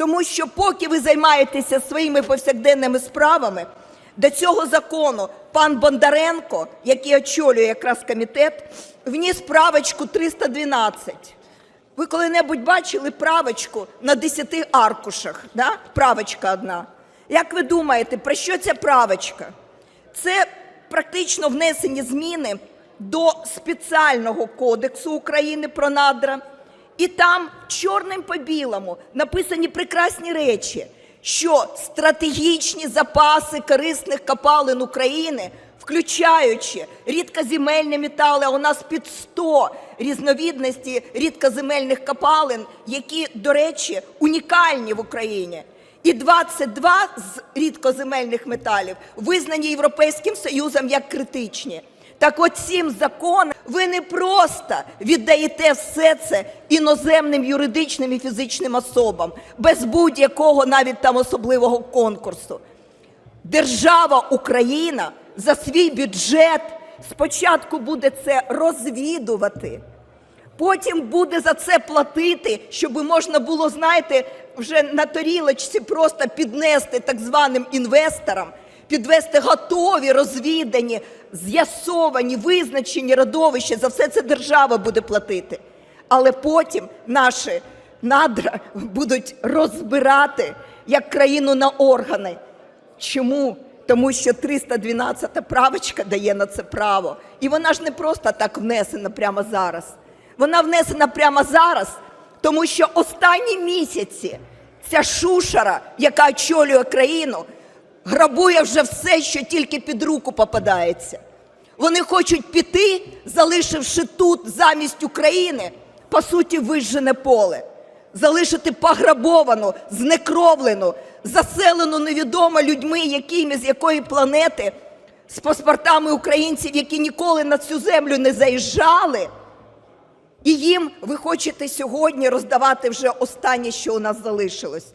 Тому що поки ви займаєтеся своїми повсякденними справами, до цього закону пан Бондаренко, який очолює якраз комітет, вніс правочку 312. Ви коли-небудь бачили правочку на 10 аркушах? Да? Правочка одна. Як ви думаєте, про що ця правочка? Це практично внесені зміни до спеціального кодексу України про надра. І там чорним по білому написані прекрасні речі, що стратегічні запаси корисних копалин України, включаючи рідкоземельні метали, а у нас під 100 різновідностей рідкоземельних копалин, які, до речі, унікальні в Україні. І 22 з рідкоземельних металів визнані Європейським Союзом як критичні. Так от цим законом ви не просто віддаєте все це іноземним юридичним і фізичним особам без будь-якого навіть там особливого конкурсу. Держава Україна за свій бюджет спочатку буде це розвідувати, потім буде за це платити, щоб можна було, знаєте, вже на тарілочці просто піднести так званим інвесторам, підвести готові, розвідані, з'ясовані, визначені родовища. За все це держава буде платити. Але потім наші надра будуть розбирати як країну на органи. Чому? Тому що 312 правочка дає на це право. І вона ж не просто так внесена прямо зараз. Вона внесена прямо зараз, тому що останні місяці ця шушера, яка очолює країну, грабує вже все, що тільки під руку попадається. Вони хочуть піти, залишивши тут замість України, по суті, вижжене поле, залишити пограбовану, знекровлену, заселену невідомо людьми, якими з якої планети, з паспортами українців, які ніколи на цю землю не заїжджали. І їм ви хочете сьогодні роздавати вже останнє, що у нас залишилось.